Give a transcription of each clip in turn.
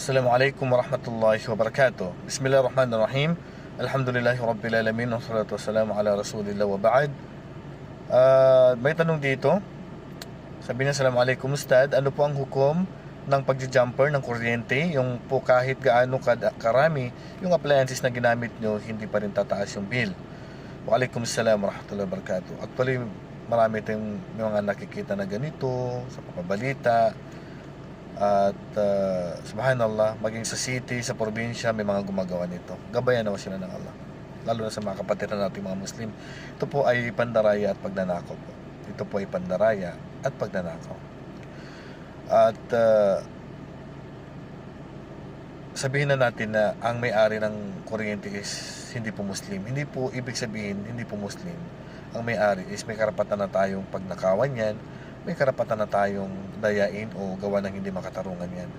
Assalamualaikum warahmatullahi wabarakatuh. Bismillahirrahmanirrahim. Alhamdulillahi rabbil alamin wassalatu wassalamu ala rasulillah wa ba'd. Ah, may tanong dito. Sabi niya, Assalamualaikum Ustad, ano po ang hukom ng pagja-jumper ng kuryente? Yung po kahit gaano kad- karami, yung appliances na ginamit nyo, hindi pa rin tataas yung bill. Waalaikum salam warahmatullahi wabarakatuh. Actually, marami tayong mga nakikita na ganito sa papabalita. At uh, subhanallah, maging sa city, sa probinsya, may mga gumagawa nito. Gabayan naman sila ng Allah. Lalo na sa mga kapatid na nating mga Muslim. Ito po ay pandaraya at pagnanakaw po. Ito po ay pandaraya at pagnanakaw. At uh, sabihin na natin na ang may-ari ng kuryente is hindi po Muslim. Hindi po ibig sabihin hindi po Muslim. Ang may-ari is may karapatan na tayong pagnakawan yan, may karapatan na tayong dayain o gawa ng hindi makatarungan yan.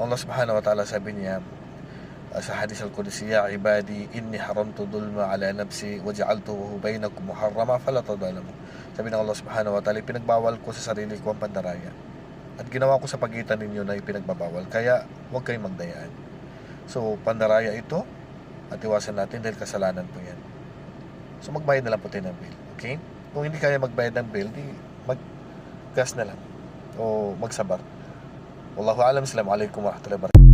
Ang Allah subhanahu wa ta'ala sabi niya uh, sa hadis al-Qudsi, Ya ibadi, inni haramtu dulma ala nafsi wa ja'altuhu bainakum muharrama fala tadalamu. Sabi ng Allah subhanahu wa ta'ala, pinagbawal ko sa sarili ko ang pandaraya. At ginawa ko sa pagitan ninyo na ipinagbabawal. Kaya huwag kayong magdayaan. So, pandaraya ito at iwasan natin dahil kasalanan po yan. So, magbayad na lang po tayo ng bill. Okay? Kung hindi kaya magbayad ng bill, di mag-gas na lang. O magsabar. Wallahu alam. Assalamualaikum warahmatullahi wabarakatuh.